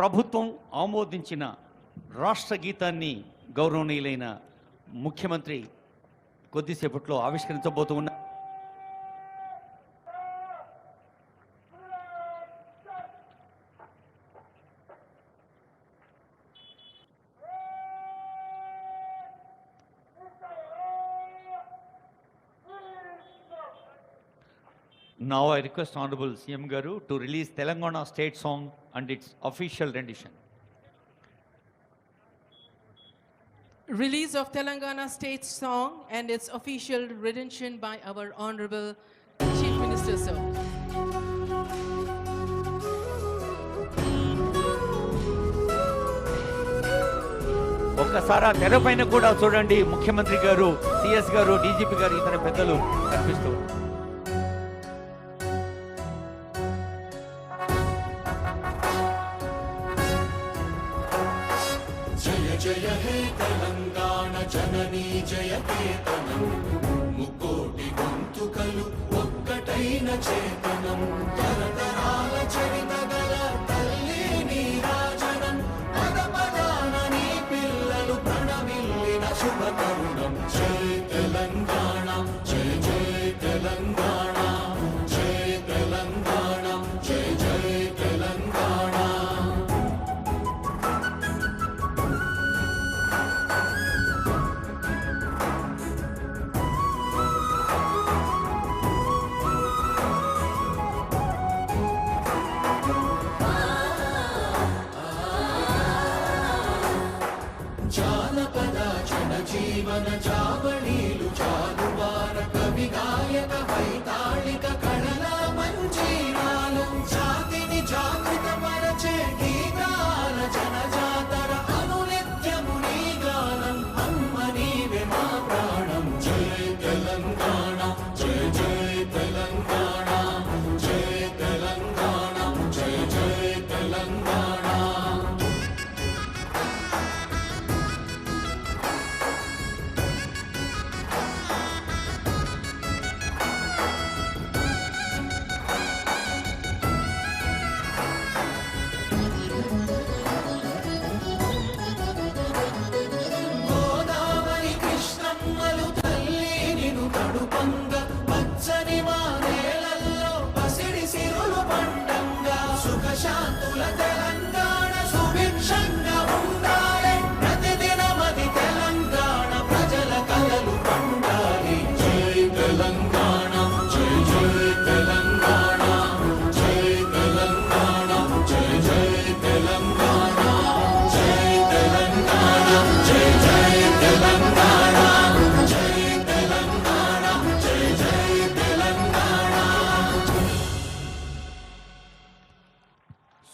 ప్రభుత్వం ఆమోదించిన రాష్ట్ర గీతాన్ని గౌరవనీయులైన ముఖ్యమంత్రి కొద్దిసేపట్లో ఆవిష్కరించబోతూ ఉన్నారు. Now I request Honorable CM Garu to release Telangana state song and its official rendition. Release of Telangana state song and its official rendition by our Honorable Chief Minister, sir. ఒక్కసారి ఆ తెర పైన కూడా చూడండి ముఖ్యమంత్రి గారు సిఎస్ గారు DGP గారు ఇతర పెద్దలు కనిపిస్తూ జయ హే తెలంగాణ జననీ జయ కేతనం ముకోటి గొంతుకలు ఒక్కటైన చేతనం. తరతరాల చరిత గల తల్లి నీరాజనం పద పదాన నీ పిల్లలు ప్రణమిల్లిన శుభ తరుణం. జయ జనజీవన జావళీలు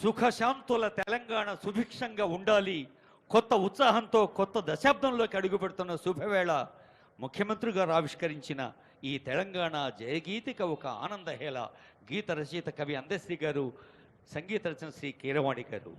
సుఖశాంతుల తెలంగాణ సుభిక్షంగా ఉండాలి. కొత్త ఉత్సాహంతో కొత్త దశాబ్దంలోకి అడుగుపెడుతున్న శుభవేళ ముఖ్యమంత్రి గారు ఆవిష్కరించిన ఈ తెలంగాణ జయగీతిక ఒక ఆనందహేళ గీత రచయిత కవి అందశ్రీ గారు సంగీత రచన శ్రీ కీరవాణి గారు.